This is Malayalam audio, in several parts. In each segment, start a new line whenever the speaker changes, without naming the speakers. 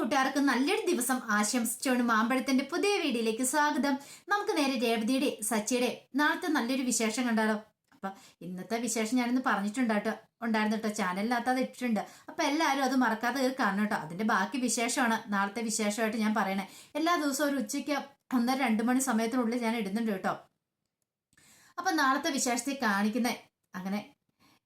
കൂട്ടുകാർക്ക് നല്ലൊരു ദിവസം ആശംസിച്ചുകൊണ്ട് മാമ്പഴത്തിന്റെ പുതിയ വീഡിയോയിലേക്ക് സ്വാഗതം. നമുക്ക് നേരെ രേവതിയുടെ സച്ചിയുടെ നാളത്തെ നല്ലൊരു വിശേഷം കണ്ടാലോ? അപ്പൊ ഇന്നത്തെ വിശേഷം ഞാനിന്ന് പറഞ്ഞിട്ടുണ്ടാട്ടോ ഉണ്ടായിരുന്നു കേട്ടോ. ചാനലിനകത്ത് അത് ഇട്ടിട്ടുണ്ട്. അപ്പൊ എല്ലാവരും അത് മറക്കാതെ കയറി കാണണം കേട്ടോ. അതിന്റെ ബാക്കി വിശേഷമാണ്. നാളത്തെ വിശേഷമായിട്ട് ഞാൻ പറയണേ. എല്ലാ ദിവസവും ഒരു ഉച്ചയ്ക്ക് ഒന്നര രണ്ട് മണി സമയത്തിനുള്ളിൽ ഞാൻ ഇടുന്നുണ്ട് കേട്ടോ. അപ്പൊ നാളത്തെ വിശേഷത്തെ കാണിക്കുന്നേ. അങ്ങനെ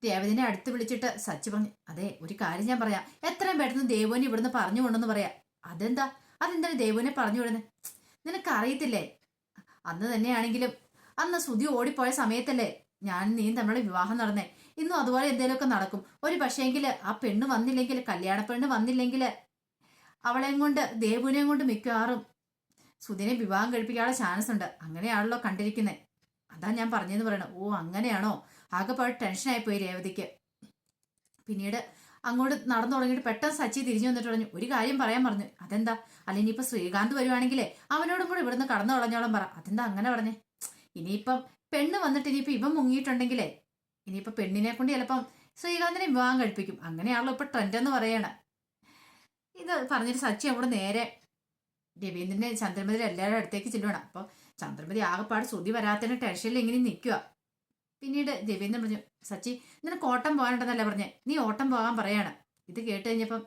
രേവതിനെ അടുത്ത് വിളിച്ചിട്ട് സച്ചി പറഞ്ഞു അതെ ഒരു കാര്യം ഞാൻ പറയാം. എത്രയും പെട്ടെന്ന് ദേവനെ ഇവിടുന്ന് പറഞ്ഞു കൊണ്ടെന്ന് പറയാം. അതെന്താ? അതെന്താണ് ദേവുവിനെ പറഞ്ഞു വിടുന്നത് നിനക്ക് അറിയത്തില്ലേ അന്ന് തന്നെയാണെങ്കിലും അന്ന് സുധി ഓടിപ്പോയ സമയത്തല്ലേ ഞാൻ നീ തമ്മിലുള്ള വിവാഹം നടന്നേ. ഇന്നും അതുപോലെ എന്തെങ്കിലുമൊക്കെ നടക്കും. ഒരു പക്ഷേങ്കിൽ ആ പെണ്ണ് വന്നില്ലെങ്കിൽ കല്യാണ പെണ്ണ് വന്നില്ലെങ്കിൽ അവളെയും കൊണ്ട് ദേവുവിനെയും കൊണ്ട് മിക്കവാറും സുധിനെ വിവാഹം കഴിപ്പിക്കാനുള്ള ചാൻസ് ഉണ്ട്. അങ്ങനെയാണല്ലോ കണ്ടിരിക്കുന്നത് അതാ ഞാൻ പറഞ്ഞെന്ന് പറയണം. ഓ അങ്ങനെയാണോ? ആകെപ്പാട് ടെൻഷനായി പോയി രേവതിക്ക്. പിന്നീട് അങ്ങോട്ട് നടന്നു തുടങ്ങിയിട്ട് പെട്ടെന്ന് സച്ചി തിരിഞ്ഞു വന്നിട്ട് പറഞ്ഞു ഒരു കാര്യം പറയാൻ പറഞ്ഞു. അതെന്താ? അല്ല ഇനിയിപ്പോ ശ്രീകാന്ത് വരുവാണെങ്കിലേ അവനോടും കൂടെ ഇവിടുന്ന് കടന്നു കളഞ്ഞോളം പറ. അതെന്താ അങ്ങനെ പറഞ്ഞേ? ഇനിയിപ്പം പെണ്ണ് വന്നിട്ട് ഇനിയിപ്പോ ഇവൻ മുങ്ങിയിട്ടുണ്ടെങ്കിലേ ഇനിയിപ്പോ പെണ്ണിനെ കൊണ്ട് ചിലപ്പം ശ്രീകാന്തിനെ വിവാഹം കഴിപ്പിക്കും. അങ്ങനെയാണല്ലോ ഇപ്പൊ ട്രെൻഡ് എന്ന് പറയണ. ഇത് പറഞ്ഞിട്ട് സച്ചി അവിടെ നേരെ രവീന്ദ്രനെ ചന്ദ്രമതി എല്ലാവരുടെ അടുത്തേക്ക് ചെല്ലുവാണ്. അപ്പൊ ചന്ദ്രമതി ആകെപ്പാട് ശ്രുതി വരാത്തതിന് ടെൻഷനിൽ ഇങ്ങനെ നിൽക്കുക പിന്നീട് ദേവേന്ദ്രൻ പറഞ്ഞു സച്ചി നിനക്ക് ഓട്ടം പോകാനുണ്ടെന്നല്ല പറഞ്ഞേ? നീ ഓട്ടം പോകാൻ പറയാണ്. ഇത് കേട്ട് കഴിഞ്ഞപ്പം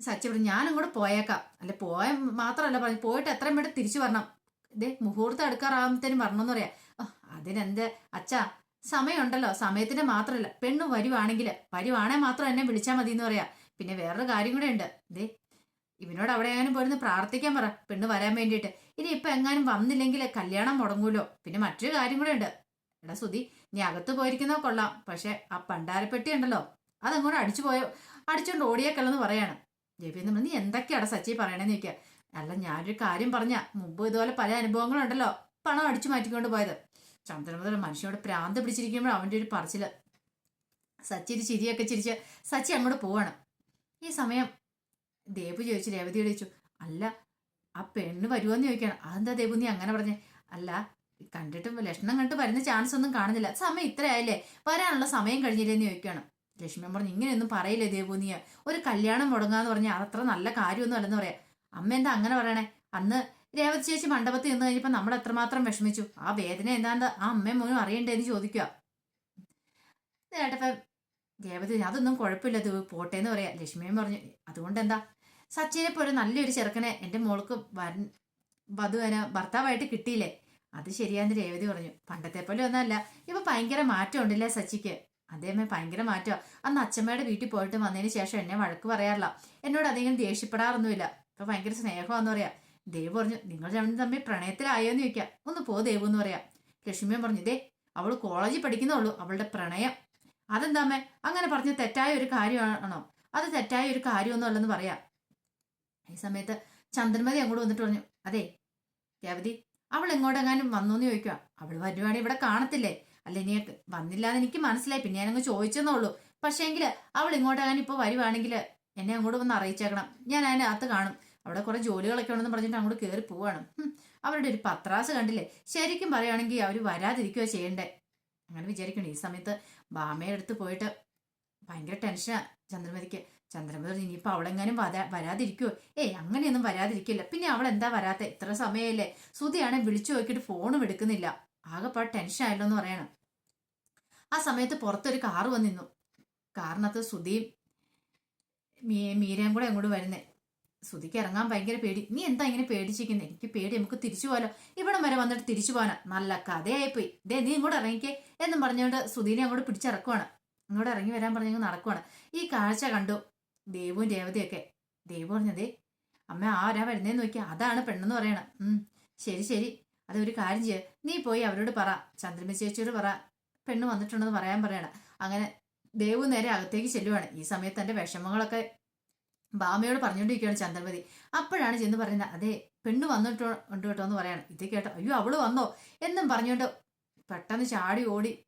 സച്ചി പറഞ്ഞു ഞാനും കൂടെ പോയേക്കാം. അല്ല പോയ മാത്രമല്ല പറഞ്ഞു പോയിട്ട് എത്രയും വേണ്ട തിരിച്ചു വരണം. ഇതേ മുഹൂർത്തം എടുക്കാറാകുമ്പത്തേനും വരണമെന്ന് പറയാം. "ഓ, അതിനെന്ത്? അച്ഛാ സമയമുണ്ടല്ലോ സമയത്തിന് മാത്രമല്ല പെണ്ണ് വരുവാണെങ്കിൽ വരുവാണേ മാത്രം എന്നെ വിളിച്ചാൽ മതി എന്ന് പറയാം. പിന്നെ വേറൊരു കാര്യം കൂടെ ഉണ്ട്. ദേ ഇവനോട് അവിടെ എങ്ങാനും പോയിരുന്ന് പ്രാർത്ഥിക്കാൻ പറ പെണ്ണ് വരാൻ വേണ്ടിയിട്ട്. ഇനി ഇപ്പൊ എങ്ങാനും വന്നില്ലെങ്കിൽ കല്യാണം മുടങ്ങൂലോ? പിന്നെ മറ്റൊരു കാര്യം കൂടെ ഉണ്ട്. എടാ സുധി നീ അകത്ത് പോയിരിക്കുന്നോ കൊള്ളാം. പക്ഷെ ആ പണ്ടാരപ്പെട്ടി ഉണ്ടല്ലോ അതങ്ങോട്ട് അടിച്ചു പോയോ? അടിച്ചോണ്ട് ഓടിയേക്കല്ലെന്ന് പറയാണ്. ജപിന്ന് നീ എന്തൊക്കെയാടാ സച്ചി പറയണേന്ന് ചോദിക്കുക അല്ല ഞാനൊരു കാര്യം പറഞ്ഞ മുമ്പ് ഇതുപോലെ പല അനുഭവങ്ങളുണ്ടല്ലോ പണം അടിച്ചു മാറ്റിക്കൊണ്ട് പോയത്. ചന്ദ്രമുദ്ര മനുഷ്യനോട് പ്രാന്ത് പിടിച്ചിരിക്കുമ്പോൾ അവന്റെ ഒരു പറച്ചിൽ. സച്ചി ഒരു ചിരിയൊക്കെ ചിരിച്ച് സച്ചി അങ്ങോട്ട് പോവാണ്. ഈ സമയം ദേവു ചോദിച്ചു രേവതി ചോദിച്ചു അല്ല ആ പെണ്ണ് വരുമോന്ന് ചോദിക്കുകയാണ് അതെന്താ ദേവു നീ അങ്ങനെ പറഞ്ഞേ? അല്ല കണ്ടിട്ടും ലക്ഷണം കണ്ടിട്ട് വരുന്ന ചാൻസ് ഒന്നും കാണുന്നില്ല. സമയം ഇത്രയായില്ലേ? വരാനുള്ള സമയം കഴിഞ്ഞില്ലേന്ന് ചോദിക്കുകയാണ്. ലക്ഷ്മി പറഞ്ഞു ഇങ്ങനെയൊന്നും പറയില്ലേ ദേവൂനിയ ഒരു കല്യാണം മുടങ്ങാന്ന് പറഞ്ഞാൽ അതത്ര നല്ല കാര്യമൊന്നും അല്ലെന്ന് പറയാം. അമ്മ എന്താ അങ്ങനെ പറയണേ? അന്ന് രേവതി ചേച്ചി മണ്ഡപത്തിൽ നിന്ന് കഴിഞ്ഞപ്പോൾ നമ്മൾ എത്രമാത്രം വിഷമിച്ചു. ആ വേദന എന്താണ്ട് ആ അമ്മയും മോനും അറിയണ്ടേന്ന് ചോദിക്കുക. ചേട്ടപ്പം രേവതി അതൊന്നും കുഴപ്പമില്ല ഇത് പോട്ടെ എന്ന് പറയാം ലക്ഷ്മിയും പറഞ്ഞു അതുകൊണ്ട് എന്താ സച്ചിനെ പോലെ നല്ലൊരു ചെറുക്കനെ എന്റെ മോൾക്ക് വരൻ വധുവന ഭർത്താവായിട്ട് കിട്ടിയില്ലേ? അത് ശരിയാന്ന് രേവതി പറഞ്ഞു. പണ്ടത്തെ പോലെ ഒന്നല്ല ഇപ്പൊ ഭയങ്കര മാറ്റം ഉണ്ടല്ലേ സച്ചിക്ക്? അതേമേ ഭയങ്കര മാറ്റം. അന്ന് അച്ഛമ്മയുടെ വീട്ടിൽ പോയിട്ട് വന്നതിന് ശേഷം എന്നെ വഴക്ക് പറയാറില്ല. എന്നോട് അധികം ദേഷ്യപ്പെടാറൊന്നുമില്ല. ഇപ്പൊ ഭയങ്കര സ്നേഹമാന്ന് പറയാ. ദേവ് പറഞ്ഞു നിങ്ങൾ രണ്ടും തമ്മിൽ പ്രണയത്തിലായോന്ന് ചോദിക്കാം. ഒന്ന് പോ ദേവ് എന്ന് പറയാം. ലക്ഷ്മിയും പറഞ്ഞു ദേ അവൾ കോളേജിൽ പഠിക്കുന്നുള്ളൂ അവളുടെ പ്രണയം. അതെന്താമേ അങ്ങനെ പറഞ്ഞ തെറ്റായ ഒരു കാര്യമാണോ? അത് തെറ്റായ ഒരു കാര്യമൊന്നും അല്ലെന്ന് പറയാം. ഈ സമയത്ത് ചന്ദ്രമതി അങ്ങോട്ട് വന്നിട്ട് പറഞ്ഞു അതെ രേവതി അവൾ എങ്ങോട്ടെങ്ങാനും വന്നു എന്ന് ചോദിക്കുക അവൾ വരുവാണെങ്കിൽ ഇവിടെ കാണത്തില്ലേ? അല്ല ഇനി വന്നില്ലാന്ന് എനിക്ക് മനസ്സിലായി. പിന്നെ ഞാനങ്ങ് ചോദിച്ചെന്നുള്ളൂ പക്ഷേങ്കിൽ അവൾ ഇങ്ങോട്ടെങ്ങാനും ഇപ്പോൾ വരുവാണെങ്കിൽ എന്നെ അങ്ങോട്ട് വന്ന് അറിയിച്ചേക്കണം. ഞാൻ അതിനകത്ത് കാണും. അവിടെ കുറെ ജോലികളൊക്കെ ഉണ്ടെന്ന് പറഞ്ഞിട്ട് അങ്ങോട്ട് കയറി പോവാണ്. അവരുടെ ഒരു പത്രാസ് കണ്ടില്ലേ? ശരിക്കും പറയുകയാണെങ്കിൽ അവർ വരാതിരിക്കുകയോ ചെയ്യണ്ടേ? അങ്ങനെ വിചാരിക്കണം. ഈ സമയത്ത് ബാമയുടെ അടുത്ത് പോയിട്ട് ഭയങ്കര ടെൻഷനാണ് ചന്ദ്രമതിക്ക്. ചന്ദ്രമതി ഇനിയിപ്പോൾ അവളെങ്ങാനും വരാ വരാതിരിക്കുമോ ഏയ് അങ്ങനെയൊന്നും വരാതിരിക്കില്ല. പിന്നെ അവൾ എന്താ വരാത്ത? ഇത്ര സമയമല്ലേ സുധിയാണെ വിളിച്ചു നോക്കിയിട്ട് ഫോണും എടുക്കുന്നില്ല. ആകെപ്പാട് ടെൻഷൻ ആയല്ലോ എന്ന് പറയണം. ആ സമയത്ത് പുറത്തൊരു കാറ് വന്നിരുന്നു കാറിനകത്ത് സുധിയും മീ മീരയും കൂടെ അങ്ങോട്ട് വരുന്നേ. സുധിക്ക് ഇറങ്ങാൻ ഭയങ്കര പേടി. നീ എന്താ ഇങ്ങനെ പേടിച്ചിരിക്കുന്നത് എനിക്ക് പേടി. നമുക്ക് തിരിച്ചു പോകാലോ ഇവിടം വരെ വന്നിട്ട് തിരിച്ചു പോകാനാ നല്ല കഥയായിപ്പോയി. ദേ നീ ഇങ്ങോട്ട് ഇറങ്ങിക്കേ. എന്നും പറഞ്ഞുകൊണ്ട് സുധീനെ അങ്ങോട്ട് പിടിച്ചിറക്കുവാണ്. അങ്ങോട്ട് ഇറങ്ങി വരാൻ പറഞ്ഞു നടക്കുവാണ്. ഈ കാഴ്ച കണ്ടു. ദേവും രേവതിയൊക്കെ ദേവ് പറഞ്ഞതേ അമ്മ ആരാ വരുന്നേന്ന് നോക്കി അതാണ് പെണ്ണെന്ന് പറയണം. ഉം ശരി ശരി. അത് ഒരു കാര്യം ചെയ്യ. നീ പോയി അവരോട് പറ. ചന്ദ്രമ ചേച്ചിയോട് പറ. പെണ്ണ് വന്നിട്ടുണ്ടെന്ന് പറയാൻ പറയണം. അങ്ങനെ ദേവ് നേരെ അകത്തേക്ക് ചെല്ലുവാണ്. ഈ സമയത്ത് തന്റെ വിഷമങ്ങളൊക്കെ ബാമയോട് പറഞ്ഞുകൊണ്ടിരിക്കുകയാണ് ചന്ദ്രമതി. അപ്പോഴാണ് ചെന്ന് പറയുന്നത് അതെ പെണ്ണ് വന്നിട്ടോ ഉണ്ട് കേട്ടോ എന്ന് പറയണം. ഇത് കേട്ടോ അയ്യോ അവൾ വന്നോ? എന്നും പറഞ്ഞുകൊണ്ട് പെട്ടെന്ന് ചാടി ഓടി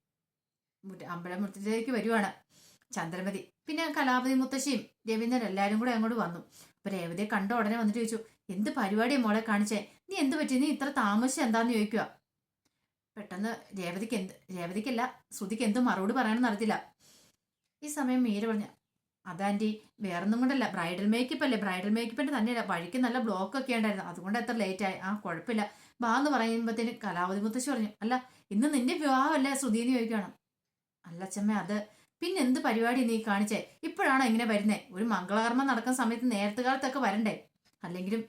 മുറ്റ- അമ്പലമുറ്റത്തേക്ക് വരുവാണ്. ചന്ദ്രമതി. പിന്നെ കലാപതി മുത്തശ്ശിയും രവീന്ദ്രൻ എല്ലാവരും കൂടെ അങ്ങോട്ട് വന്നു. അപ്പൊ രേവതിയെ കണ്ട ഉടനെ വന്നിട്ട് ചോദിച്ചു എന്ത് പരിപാടിയാ മോളെ കാണിച്ചേ? നീ എന്ത് പറ്റി? നീ ഇത്ര താമസിച്ച് എന്താന്ന് ചോദിക്കുക പെട്ടെന്ന് രേവതിക്ക് എന്ത് രേവതിക്കല്ല ശ്രുതിക്ക് എന്തും മറുപടി പറയാനൊന്നും അറിയത്തില്ല. ഈ സമയം മീര പറഞ്ഞ അതാന്റി വേറൊന്നും കൊണ്ടല്ല. ബ്രൈഡൽ മേക്കപ്പ് അല്ലേ? ബ്രൈഡൽ മേക്കപ്പിന്റെ തന്നെയല്ല. വഴിക്ക് നല്ല ബ്ലോക്ക് ഒക്കെ ഉണ്ടായിരുന്നു. അതുകൊണ്ട് എത്ര ലേറ്റ് ആയി. ആ കുഴപ്പമില്ല. ബാ എന്ന് പറയുമ്പോഴത്തേന് കലാവതി മുത്തശ്ശി പറഞ്ഞു അല്ല ഇന്ന് നിന്റെ വിവാഹമല്ലേ ശ്രുതി എന്ന് ചോദിക്കണം അല്ല അച്ഛമ്മ അത് പിന്നെ എന്ത് പരിപാടി നീ കാണിച്ചേ? ഇപ്പോഴാണോ ഇങ്ങനെ വരുന്നേ? ഒരു മംഗളകർമ്മം നടക്കുന്ന സമയത്ത് നേരത്തെ കാലത്തൊക്കെ വരണ്ടേ? അല്ലെങ്കിലും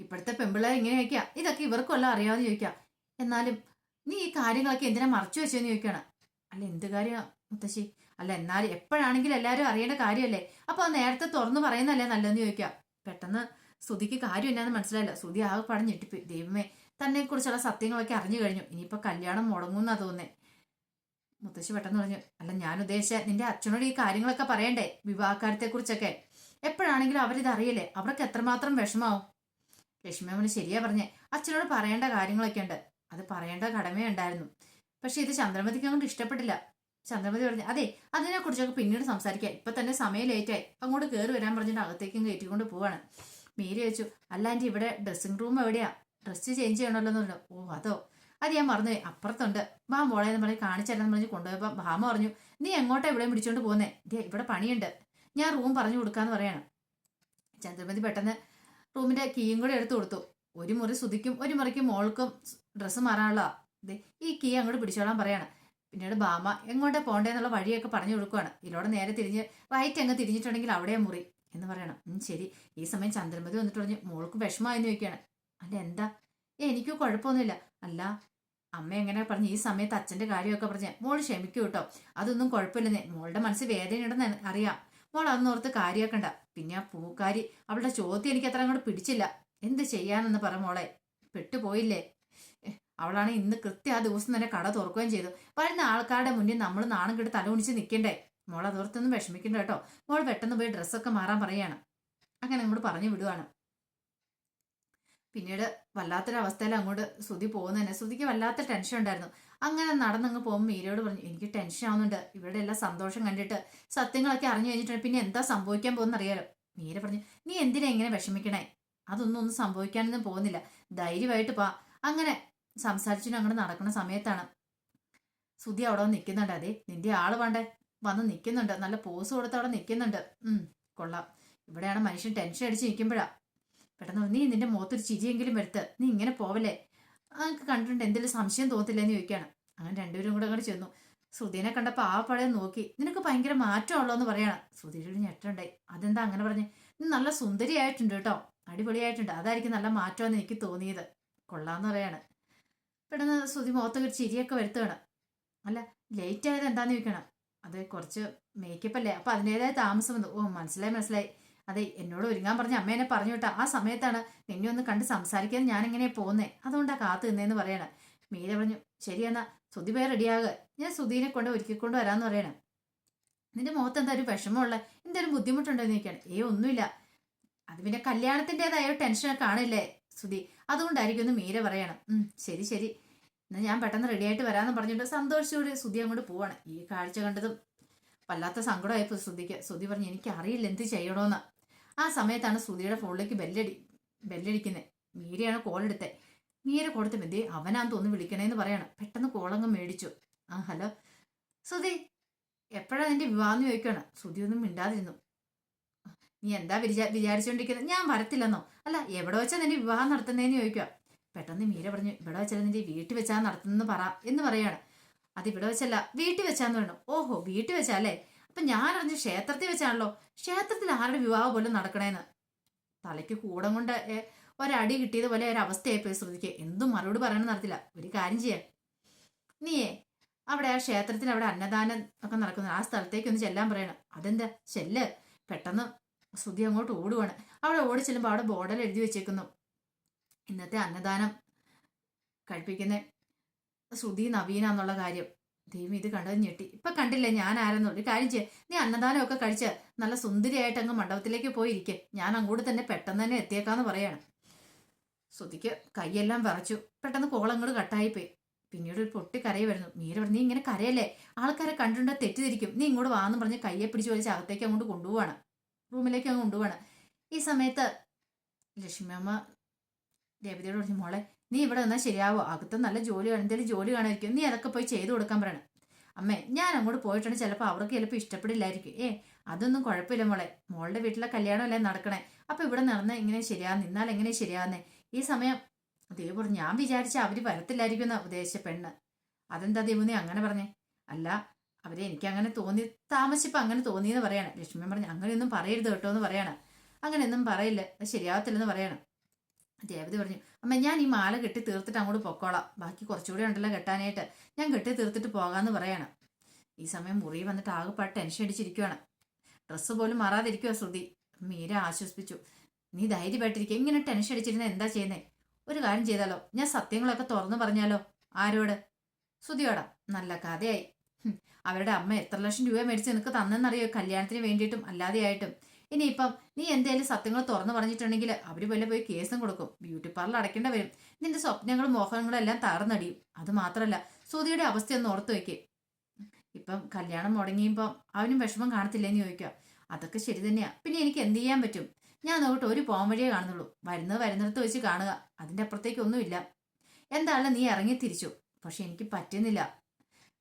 ഇപ്പോഴത്തെ പെമ്പിള്ളേർ ഇങ്ങനെ ചോദിക്കുക ഇതൊക്കെ ഇവർക്കുമല്ല അറിയാമെന്ന് ചോദിക്കാം. എന്നാലും നീ ഈ കാര്യങ്ങളൊക്കെ എന്തിനാ മറച്ചു വെച്ചെന്ന് ചോദിക്കണം. അല്ല എന്ത് കാര്യമാ മുത്തശ്ശി? അല്ല എന്നാലും എപ്പോഴാണെങ്കിലും എല്ലാവരും അറിയേണ്ട കാര്യമല്ലേ അപ്പൊ അത് നേരത്തെ തുറന്നു പറയുന്നല്ലേ നല്ലതെന്ന് ചോദിക്കാം. പെട്ടെന്ന് സ്തുതിക്ക് കാര്യം എന്നാന്ന് മനസ്സിലായില്ല. സ്തുതി ആകെ പടം ദൈവമേ തന്നെ കുറിച്ചുള്ള സത്യങ്ങളൊക്കെ അറിഞ്ഞു കഴിഞ്ഞു. ഇനിയിപ്പോ കല്യാണം മുടങ്ങുന്നാ തോന്നേ മുത്തശ്ശി പെട്ടെന്ന് പറഞ്ഞു അല്ല ഞാൻ ഉദ്ദേശിച്ച നിന്റെ അച്ഛനോട് ഈ കാര്യങ്ങളൊക്കെ പറയണ്ടേ? വിവാഹക്കാര്യത്തെ കുറിച്ചൊക്കെ എപ്പോഴാണെങ്കിലും അവരിത് അറിയില്ലേ? അവർക്ക് എത്രമാത്രം വിഷമാവും? ലക്ഷ്മിയമ്മന് ശരിയാ പറഞ്ഞേ അച്ഛനോട് പറയേണ്ട കാര്യങ്ങളൊക്കെ ഉണ്ട്. അത് പറയേണ്ട കടമയുണ്ടായിരുന്നു പക്ഷെ ഇത് ചന്ദ്രമതിക്ക് അങ്ങോട്ട് ഇഷ്ടപ്പെട്ടില്ല. ചന്ദ്രമതി പറഞ്ഞു അതെ അതിനെ കുറിച്ചൊക്കെ പിന്നീട് സംസാരിക്കാം. ഇപ്പൊ തന്നെ സമയം ലേറ്റായി അങ്ങോട്ട് കയറി വരാൻ പറഞ്ഞിട്ട് അകത്തേക്കും കയറ്റിക്കൊണ്ട് പോവാണ്. മീരി ചോദിച്ചു അല്ല ഇവിടെ ഡ്രസ്സിംഗ് റൂം എവിടെയാ? ഡ്രസ്സ് ചേഞ്ച് ചെയ്യണമല്ലോ എന്ന് പറഞ്ഞു. ഓ അതോ? അത് ഞാൻ മറന്നുപോയി അപ്പുറത്തുണ്ട്. ബാ മോളെ എന്ന് പറഞ്ഞ് കാണിച്ചല്ലെന്ന് പറഞ്ഞ് കൊണ്ടുപോയപ്പോൾ ഭാമ പറഞ്ഞു നീ എങ്ങോട്ടാ ഇവിടെയും പിടിച്ചോണ്ട് പോകുന്നേ ദേ ഇവിടെ പണിയുണ്ട്. ഞാൻ റൂം പറഞ്ഞു കൊടുക്കാന്ന് പറയാണ്. ചന്ദ്രമതി പെട്ടെന്ന് റൂമിന്റെ കീയും കൂടെ എടുത്തു കൊടുത്തു. ഒരു മുറി സുതിക്കും ഒരു മുറിക്ക് മോൾക്കും ഡ്രസ്സ് മാറാനുള്ള ഈ കീ അങ്ങോട്ട് പിടിച്ചോളാൻ പറയാണ്. പിന്നീട് ബാമ എങ്ങോട്ടാ പോണ്ടേന്നുള്ള വഴിയൊക്കെ പറഞ്ഞു കൊടുക്കുവാണ്. ഇതിലൂടെ നേരെ തിരിഞ്ഞ് റൈറ്റ് അങ്ങ് തിരിഞ്ഞിട്ടുണ്ടെങ്കിൽ അവിടെ മുറി എന്ന് പറയണം. ശരി. ഈ സമയം ചന്ദ്രമതി വന്നിട്ട് പറഞ്ഞു മോൾക്ക് വിഷമമായി ചോദിക്കുകയാണ്. അല്ല എന്താ? എനിക്ക് കുഴപ്പമൊന്നുമില്ല. അല്ല അമ്മ എങ്ങനെ പറഞ്ഞു ഈ സമയത്ത് അച്ഛന്റെ കാര്യമൊക്കെ പറഞ്ഞ. മോൾ ക്ഷമിക്കൂ കേട്ടോ. അതൊന്നും കുഴപ്പമില്ലെന്നേ. മോളുടെ മനസ്സ് വേദനയുണ്ടെന്ന് അറിയാം. മോൾ അന്നോർത്ത് കാര്യമാക്കണ്ട പിന്നെ ആ പൂക്കാരി അവളുടെ ചോദ്യം എനിക്ക് അത്ര അങ്ങോട്ട് പിടിച്ചില്ല. എന്ത് ചെയ്യാനെന്ന് പറ മോളെ. പെട്ടുപോയില്ലേ. അവളാണ് ഇന്ന് കൃത്യം ആ ദിവസം തന്നെ കട തുറക്കുകയും ചെയ്തു. വരുന്ന ആൾക്കാരുടെ മുന്നിൽ നമ്മൾ നാണം കെട്ട് തലകുണിച്ച് നിൽക്കണ്ടേ? മോൾ അതോർത്തൊന്നും വിഷമിക്കണ്ട കേട്ടോ. മോൾ പെട്ടെന്ന് പോയി ഡ്രസ്സൊക്കെ മാറാൻ പറയാണ് അങ്ങനെ അങ്ങോട്ട് പറഞ്ഞു വിടുവാണ്. പിന്നീട് വല്ലാത്തൊരവസ്ഥയിൽ അങ്ങോട്ട് ശ്രുതി പോകുന്നതന്നെ ശ്രുതിക്ക് വല്ലാത്ത ടെൻഷൻ ഉണ്ടായിരുന്നു. അങ്ങനെ നടന്നങ്ങ് പോകുമ്പോൾ മീരയോട് പറഞ്ഞു എനിക്ക് ടെൻഷൻ ആവുന്നുണ്ട്. ഇവരുടെ എല്ലാം സന്തോഷം കണ്ടിട്ട് സത്യങ്ങളൊക്കെ അറിഞ്ഞു കഴിഞ്ഞിട്ടുണ്ട് പിന്നെ എന്താ സംഭവിക്കാൻ പോകുന്ന അറിയാലോ. മീര പറഞ്ഞു നീ എന്തിനാ ഇങ്ങനെ വിഷമിക്കണേ? അതൊന്നും ഒന്നും സംഭവിക്കാനൊന്നും പോകുന്നില്ല. ധൈര്യമായിട്ട് പാ. അങ്ങനെ സംസാരിച്ചിട്ട് അങ്ങോട്ട് നടക്കുന്ന സമയത്താണ് സുധി അവിടെ നിൽക്കുന്നുണ്ട്. അതെ നിന്റെ ആൾ വേണ്ടേ? വന്ന് നിൽക്കുന്നുണ്ട്. നല്ല പോസ് കൊടുത്ത് അവിടെ നിൽക്കുന്നുണ്ട്. ഉം കൊള്ളാം. ഇവിടെയാണ് മനുഷ്യൻ ടെൻഷൻ അടിച്ച് നിൽക്കുമ്പോഴാ. പെട്ടെന്ന് നീ നിന്റെ മുഖത്തൊരു ചിരിയെങ്കിലും വരുത്ത് നീ ഇങ്ങനെ പോവല്ലേ? അതൊക്കെ കണ്ടിട്ടുണ്ട് എന്തെങ്കിലും സംശയം തോന്നത്തില്ലെന്ന് ചോദിക്കുകയാണ്. അങ്ങനെ രണ്ടുപേരും കൂടെ അങ്ങോട്ട് ചെന്നു. ശ്രുതിനെ കണ്ടപ്പോൾ ആ പഴയ നോക്കി. നിനക്ക് ഭയങ്കര മാറ്റമുള്ളൂ എന്ന് പറയണം. ശ്രുതിയുടെ ഞെട്ടുണ്ടായി അതെന്താ അങ്ങനെ പറഞ്ഞ്? നീ നല്ല സുന്ദരിയായിട്ടുണ്ട് കേട്ടോ. അടിപൊളിയായിട്ടുണ്ട്. അതായിരിക്കും നല്ല മാറ്റമെന്ന് എനിക്ക് തോന്നിയത്. കൊള്ളാന്ന് പറയാണ്. പെട്ടെന്ന് ശ്രുതി മുഖത്തൊക്കെ ഒരു ചിരിയൊക്കെ വരുത്തുകയാണ്. അല്ല ലേറ്റ് ആയത് എന്താന്ന് ചോദിക്കണം? അത് കുറച്ച് മേക്കപ്പ് അല്ലേ? അപ്പൊ അതിന്റെതായ താമസം വന്നു. ഓ മനസ്സിലായി മനസ്സിലായി. അതെ എന്നോട് ഒരുങ്ങാൻ പറഞ്ഞ അമ്മേനെ പറഞ്ഞു വിട്ടാ. ആ സമയത്താണ് നിന്നെ ഒന്ന് കണ്ട് സംസാരിക്കാൻ ഞാൻ ഇങ്ങനെ പോകുന്നേ? അതുകൊണ്ടാ കാത്തു നിന്നേന്ന് പറയണേ. മീര പറഞ്ഞു ശരിയെന്നാ സുധി പേ റെഡിയാകുക ഞാൻ സുധീനെ കൊണ്ട് ഒരുക്കിക്കൊണ്ട് വരാന്ന് പറയണേ. നിന്റെ മുഖത്ത് എന്താ ഒരു വിഷമമുള്ള? എന്തൊരു ബുദ്ധിമുട്ടുണ്ടോ എന്ന് ചോദിക്കാണ്. ഏ ഒന്നുമില്ല. അത് പിന്നെ കല്യാണത്തിന്റെതായ ടെൻഷനൊക്കെ കാണില്ലേ സുധി. അതുകൊണ്ടായിരിക്കും ഒന്ന് മീര പറയണം. ശരി ശരി. എന്നാൽ ഞാൻ പെട്ടെന്ന് റെഡി ആയിട്ട് വരാമെന്ന് പറഞ്ഞിട്ട് സന്തോഷിച്ചോട് സുധി അങ്ങോട്ട് പോവാണ്. ഈ കാഴ്ച കണ്ടതും വല്ലാത്ത സങ്കടമായപ്പോൾ സുധിക്ക്. സുധി പറഞ്ഞു എനിക്ക് അറിയില്ല എന്ത് ചെയ്യണോന്ന്. ആ സമയത്താണ് സുധിയുടെ ഫോണിലേക്ക് ബെല്ലടി ബെല്ലടിക്കുന്നത് മീരയാണ് കോൾ എടുത്തത് മീര കൊടുത്ത മതി അവനാന്ന് തോന്നുന്നു വിളിക്കണേന്ന് പറയണം. പെട്ടെന്ന് കോളങ്ങ് മേടിച്ചു. ആ ഹലോ. സുധി എപ്പോഴാ നിന്റെ വിവാഹം ചോദിക്കണം. സുധി ഒന്നും മിണ്ടാതിരുന്നു. നീ എന്താ വിചാ വിചാരിച്ചുകൊണ്ടിരിക്കുന്നത് ഞാൻ വരത്തില്ലെന്നോ? അല്ല എവിടെ വെച്ചാ നിന്റെ വിവാഹം നടത്തുന്നതെന്ന് ചോദിക്കുക പെട്ടെന്ന് മീര പറഞ്ഞു ഇവിടെ വെച്ചാൽ നിന്റെ വീട്ടിൽ വെച്ചാ നടത്തുന്നെന്ന് പറ എന്ന് പറയാണ്. അത് ഇവിടെ വെച്ചല്ല വീട്ടിൽ വെച്ചാന്ന് പറഞ്ഞു ഓഹോ വീട്ടിൽ വെച്ചാലേ അപ്പൊ ഞാൻ അറിഞ്ഞ് ക്ഷേത്രത്തിൽ വെച്ചാണല്ലോ. ക്ഷേത്രത്തിൽ ആരുടെ വിവാഹം പോലും നടക്കണേന്ന്. തലയ്ക്ക് കൂടം കൊണ്ട് ഒരടി കിട്ടിയത് പോലെ ഒരു അവസ്ഥയായിപ്പോയി ശ്രുതിക്ക്. എന്തും മറുപടി പറയണമെന്ന് നടത്തില്ല ഒരു കാര്യം ചെയ്യാൻ നീയേ അവിടെ ആ ക്ഷേത്രത്തിൽ അവിടെ അന്നദാനം ഒക്കെ നടക്കുന്നു ആ സ്ഥലത്തേക്ക് ഒന്ന് ചെല്ലാൻ പറയണം. അതെന്താ? ചെല്ല്. പെട്ടെന്ന് ശ്രുതി അങ്ങോട്ട് ഓടുവാണ്. അവിടെ ഓടി ചെല്ലുമ്പോൾ അവിടെ ബോർഡൽ എഴുതി വെച്ചേക്കുന്നു. ഇന്നത്തെ അന്നദാനം കഴിപ്പിക്കുന്ന ശ്രുതി നവീന എന്നുള്ള കാര്യം. ദൈവം ഇത് കണ്ടത് ഞെട്ടി. ഇപ്പൊ കണ്ടില്ലേ ഞാൻ ആരെന്ന് ഒരു കാര്യം ചെയ്യാം നീ അന്നദാനമൊക്കെ കഴിച്ച് നല്ല സുന്ദരിയായിട്ട് അങ്ങ് മണ്ഡപത്തിലേക്ക് പോയിരിക്കെ. ഞാൻ അങ്ങോട്ട് തന്നെ പെട്ടെന്ന് തന്നെ എത്തിയേക്കാന്ന് പറയാണ്. ശ്രുതിക്ക് കൈയെല്ലാം വിറച്ചു. പെട്ടെന്ന് കോളങ്ങൾ കട്ടായിപ്പോയി പിന്നീട് ഒരു പൊട്ടി കരയി വരുന്നു. പറഞ്ഞു നീ ഇങ്ങനെ കരയല്ലേ? ആൾക്കാരെ കണ്ടിട്ട് തെറ്റിദ്ധരിക്കും. നീ ഇങ്ങോട്ട് വാന്ന് പറഞ്ഞ് കയ്യെ പിടിച്ച് വലിച്ച് അകത്തേക്ക് അങ്ങോട്ട് കൊണ്ടുപോവാണ്. റൂമിലേക്ക് അങ്ങ് കൊണ്ടുപോവാണ്. ഈ സമയത്ത് ലക്ഷ്മിയമ്മ രേവതിയോട് പറഞ്ഞു മോളെ നീ ഇവിടെ നിന്നാൽ ശരിയാവോ? അകത്ത് നല്ല ജോലി എന്തെങ്കിലും ജോലി കാണാതിരിക്കും നീ അതൊക്കെ പോയി ചെയ്തു കൊടുക്കാൻ പറയണം. അമ്മേ ഞാൻ അങ്ങോട്ട് പോയിട്ടുണ്ട്. ചിലപ്പോൾ അവർക്ക് ചിലപ്പോൾ ഇഷ്ടപ്പെടില്ലായിരിക്കും. ഏ അതൊന്നും കുഴപ്പമില്ല മോളെ. മോളുടെ വീട്ടിലെ കല്യാണമല്ലേ നടക്കണേ. അപ്പൊ ഇവിടെ നടന്ന ഇങ്ങനെ ശരിയാ നിന്നാൽ എങ്ങനെ ശരിയാന്നേ? ഈ സമയം അതേ പറഞ്ഞു ഞാൻ വിചാരിച്ച അവർ വരത്തില്ലായിരിക്കും എന്നാ ഉദ്ദേശിച്ച പെണ്ണ്. അതെന്താ ദേവുനി അങ്ങനെ പറഞ്ഞേ? അല്ല അവരെ എനിക്ക് അങ്ങനെ തോന്നി താമസിച്ചപ്പോൾ അങ്ങനെ തോന്നിയെന്ന് പറയണം. ലക്ഷ്മി പറഞ്ഞു അങ്ങനെയൊന്നും പറയരുത് കേട്ടോ എന്ന് പറയണം. അങ്ങനെയൊന്നും പറയില്ല. ശരിയാവത്തില്ലെന്ന് പറയണം. രേവതി പറഞ്ഞു അമ്മ ഞാൻ ഈ മാല കെട്ടി തീർത്തിട്ട് അങ്ങോട്ട് പൊക്കോളാം. ബാക്കി കുറച്ചുകൂടി ഉണ്ടല്ലോ കെട്ടാനായിട്ട്. ഞാൻ കെട്ടി തീർത്തിട്ട് പോകാമെന്ന് പറയണം. ഈ സമയം മുറി വന്നിട്ട് ആകെപ്പാട് ടെൻഷൻ അടിച്ചിരിക്കുവാണ്. ഡ്രസ്സ് പോലും മാറാതിരിക്കുക ശ്രുതി. മീര ആശ്വസിപ്പിച്ചു. നീ ധൈര്യമായിട്ടിരിക്കുക ഇങ്ങനെ ടെൻഷൻ അടിച്ചിരുന്ന എന്താ ചെയ്യുന്നേ? ഒരു കാര്യം ചെയ്താലോ? ഞാൻ സത്യങ്ങളൊക്കെ തുറന്നു പറഞ്ഞാലോ? ആരോട്? ശ്രുതിയോടാ നല്ല കഥയായി. അവരുടെ അമ്മ എത്ര ലക്ഷം രൂപ മേടിച്ച് നിനക്ക് തന്നെന്നറിയോ? കല്യാണത്തിന് വേണ്ടിയിട്ടും അല്ലാതെയായിട്ടും. ഇനിയിപ്പം നീ എന്തേലും സത്യങ്ങൾ തുറന്നു പറഞ്ഞിട്ടുണ്ടെങ്കിൽ അവർ വല്ല പോയി കേസും കൊടുക്കും. ബ്യൂട്ടി പാർലർ അടയ്ക്കേണ്ട വരും. നിന്റെ സ്വപ്നങ്ങളും മോഹങ്ങളും എല്ലാം തകർന്നടിയും. അത് മാത്രമല്ല സുധിയുടെ അവസ്ഥയൊന്ന് ഓർത്തു വെക്കേ. ഇപ്പം കല്യാണം മുടങ്ങിയപ്പം അവനും വിഷമം കാണത്തില്ലെന്ന് ചോദിക്കുക. അതൊക്കെ ശരി തന്നെയാ. പിന്നെ എനിക്ക് എന്ത് ചെയ്യാൻ പറ്റും? ഞാൻ നോക്കട്ടെ ഒരു പോം വഴിയേ കാണുന്നുള്ളൂ. വരുന്നത് വരുന്നിടത്ത് വെച്ച് കാണുക. അതിന്റെ അപ്പുറത്തേക്ക് ഒന്നുമില്ല. എന്തായാലും നീ ഇറങ്ങി തിരിച്ചു. പക്ഷെ എനിക്ക് പറ്റുന്നില്ല.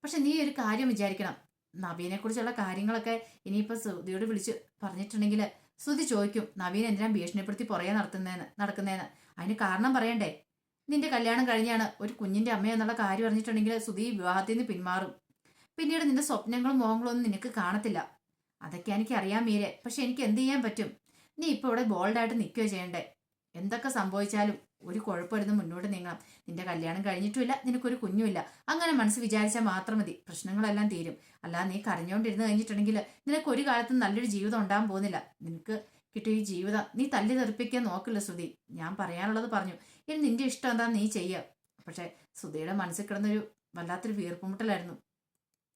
പക്ഷെ നീ ഒരു കാര്യം വിചാരിക്കണം. നവീനെ കുറിച്ചുള്ള കാര്യങ്ങളൊക്കെ ഇനിയിപ്പോ ശ്രുതിയോട് വിളിച്ച് പറഞ്ഞിട്ടുണ്ടെങ്കിൽ ശ്രുതി ചോദിക്കും നവീൻ എന്തിനാ ഭീഷണിപ്പെടുത്തി പുറകെ നടത്തുന്നതെന്ന് നടക്കുന്നതെന്ന് അതിന് കാരണം പറയണ്ടേ? നിന്റെ കല്യാണം കഴിഞ്ഞാണ് ഒരു കുഞ്ഞിന്റെ അമ്മ എന്നുള്ള കാര്യം അറിഞ്ഞിട്ടുണ്ടെങ്കിൽ ശ്രുതി വിവാഹത്തിൽ നിന്ന് പിന്മാറും. പിന്നീട് നിന്റെ സ്വപ്നങ്ങളും മോഹങ്ങളും ഒന്നും നിനക്ക് കാണത്തില്ല. അതൊക്കെ എനിക്ക് അറിയാൻ മീരെ പക്ഷെ എനിക്ക് എന്ത് ചെയ്യാൻ പറ്റും? നീ ഇപ്പൊ ഇവിടെ ബോൾഡായിട്ട് നിൽക്കുകയോ ചെയ്യണ്ടേ? എന്തൊക്കെ സംഭവിച്ചാലും ഒരു കുഴപ്പമില്ലെന്ന് മുന്നോട്ട് നീങ്ങാം. നിന്റെ കല്യാണം കഴിഞ്ഞിട്ടുമില്ല നിനക്കൊരു കുഞ്ഞുമില്ല. അങ്ങനെ മനസ്സ് വിചാരിച്ചാൽ മാത്രം മതി. പ്രശ്നങ്ങളെല്ലാം തീരും. അല്ലാതെ നീ കരഞ്ഞുകൊണ്ടിരുന്ന് കഴിഞ്ഞിട്ടുണ്ടെങ്കിൽ നിനക്ക് ഒരു കാലത്തും നല്ലൊരു ജീവിതം ഉണ്ടാകാൻ പോകുന്നില്ല. നിനക്ക് കിട്ടിയ ഈ ജീവിതം നീ തല്ലി തെറിപ്പിക്കാൻ നോക്കില്ല ശ്രുതി. ഞാൻ പറയാനുള്ളത് പറഞ്ഞു. ഇനി നിന്റെ ഇഷ്ടം എന്താ നീ ചെയ്യുക പക്ഷെ ശ്രുതിയുടെ മനസ്സിൽ കിടന്നൊരു വല്ലാത്തൊരു വീർപ്പുമുട്ടലായിരുന്നു.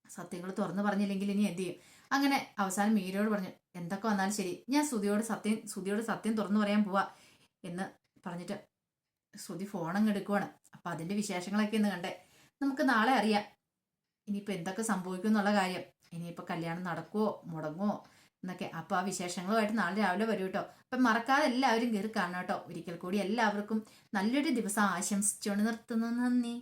സത്യങ്ങൾ തുറന്നു പറഞ്ഞില്ലെങ്കിൽ ഇനി എന്ത് ചെയ്യും? അങ്ങനെ അവസാനം മീരയോട് പറഞ്ഞു എന്തൊക്കെ വന്നാലും ശരി. ഞാൻ ശ്രുതിയോട് സത്യം ശ്രുതിയോട് സത്യം തുറന്നു പറയാൻ പോവാ എന്ന് പറഞ്ഞിട്ട് ശ്രുതി ഫോണങ്ങ് എടുക്കുവാണ്. അപ്പൊ അതിന്റെ വിശേഷങ്ങളൊക്കെ ഇന്ന് കണ്ടേ. നമുക്ക് നാളെ അറിയാം. ഇനിയിപ്പോ എന്തൊക്കെ സംഭവിക്കും എന്നുള്ള കാര്യം. ഇനിയിപ്പോ കല്യാണം നടക്കുവോ മുടങ്ങുവോ എന്നൊക്കെ. അപ്പൊ ആ വിശേഷങ്ങളുമായിട്ട് നാളെ രാവിലെ വരും കേട്ടോ. അപ്പൊ മറക്കാതെ എല്ലാവരും കയറി കാണണം കേട്ടോ. ഒരിക്കൽ കൂടി എല്ലാവർക്കും നല്ലൊരു ദിവസം ആശംസിച്ചുകൊണ്ട് നിർത്തുന്നു. നന്ദി.